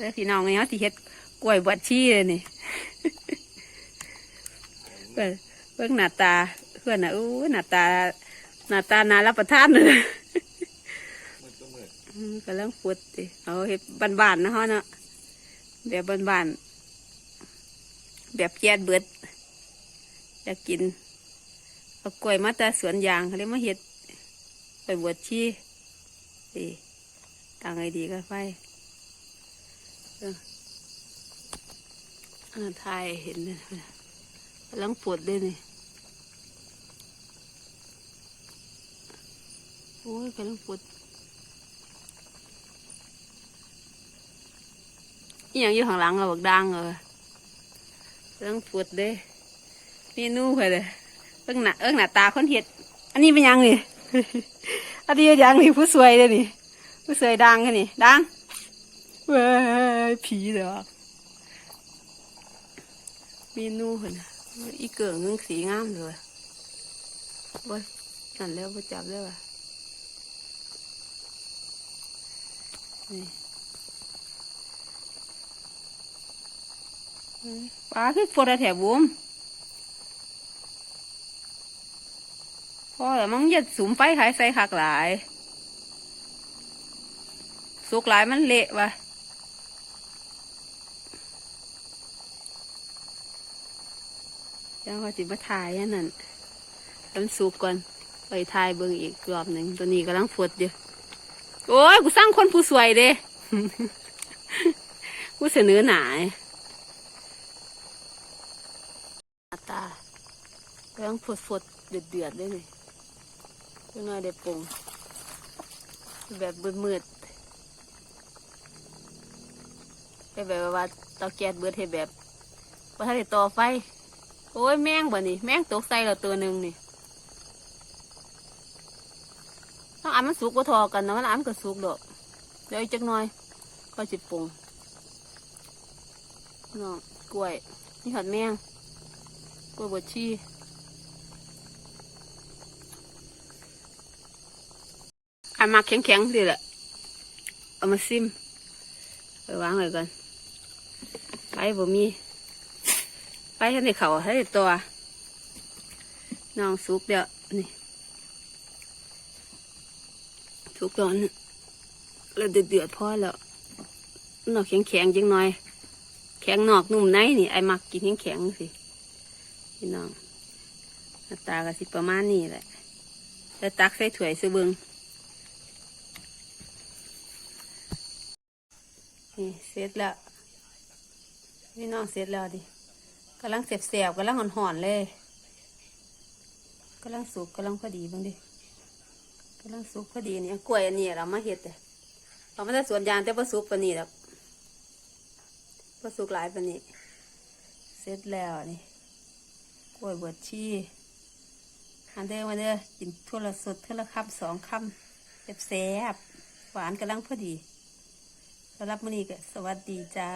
แล้วพี่น้องเนี่ยที่เฮ็ดกล้วยบวชชีเลยนี่เพิ่นเพิ่งหน้าตาเพื่อนนะอู้หน้าตาหน้าตาน่ารับประทานเลยก็มืดอืมกำลังปุดติเอาเฮ็ดบานๆนะฮะเนาะแบบบานๆแบบแยดเบิดอยากกินเอากล้วยมาแต่สวนยางเขาเลยมาเฮ็ดไปบวชชีดีต่างไงดีก็ไป อ่าทายเห็นเลยกำลังปวดด้วยนี่โอ้ยกำลังปวดอีหยังอยู่ข้างหลังเราบักดังเออเรื่องปวดเด้เมนูเพื่อเลยเอิ้งหน้าเอิ้งหน้าตาคนเห็ด อันนี้เป็นยังนี่อันนี้เป็นหยังนี่ผู้สวยเลยนี่ผู้สวยดังแค่นี่ดัง เว้ยผีเหรอเมนูเพื่นน่ะอีเกิงนึงสีงามเลยโอ้ยนั่นแล้วไปจับได้ป่ะนี่ปลาคือปวดแถบบุ้มพอแล้วมันยัดสุมไฟขายใส่คักหลาย สุกหลายมันเละว่ะ ยังว่าจิมาถ่ายอันนั่นทำสุกก่อนไปถ่ายเบิ่งอีกรอบหนึ่งตัวนี้กำลังฝดอยู่โอ้ยกูสร้างคนผู้สวยเด้กูเสนอหนาตาเรื่องฝดฝดเดือดเดือดได้เลยเพื่อน้อยได้ปงแบบมืดๆให้แบบว่าเตาแก๊สเบิดให้แบบว่าถ้าได้ต่อไฟ โอ้ยแมงบ่นี่ แมงตกใส่เราตัวหนึ่งนี่ต้องอันมันสุกก็ทอกันนะมันอันก็สุกดอกเดี๋ยวอีกจักหน่อยก็จิบปรุงน้องกล้วยนี่หัดแมงกล้วยบดชีอันมาแข็งๆดีแหละเอามาซิมไปวางไว้ก่อนไปบ่มี ไปให้ในเขาให้ตัวน้องสุกเดี๋ยวนี่สุกก่อนแล้วเดือดๆพอแล้วนอกแข็งๆจังหน่อย แข็งนอกนุ่มในนี่ไอ้มักกินแข็งๆสิพี่น้องหน้าตาก็สิประมาณนี้แหละแล้วตักใส่ถ้วยซื้อเบิงนี่เสร็จแล้วพี่น้องเสร็จแล้วดิ กำลังเสียบๆกำลังห่อนๆเลยกำลังสุกกำลังพอดีบ้างดิกำลังสุกพอดีเนี่ยกล้วยอันนี้เรามาเห็ดแต่เราไม่ได้สวนยางแต่ประสุกปานนี้หรอกประสุกหลายปานนี้เสร็จแล้วนี่กล้วยบวชชีอันเด้อมาเด้อกินทั่วละสดทั่วละคำสองคำแซ่บๆหวานกำลังพอดีสำหรับมื้อนี้ก็สวัสดีจ้า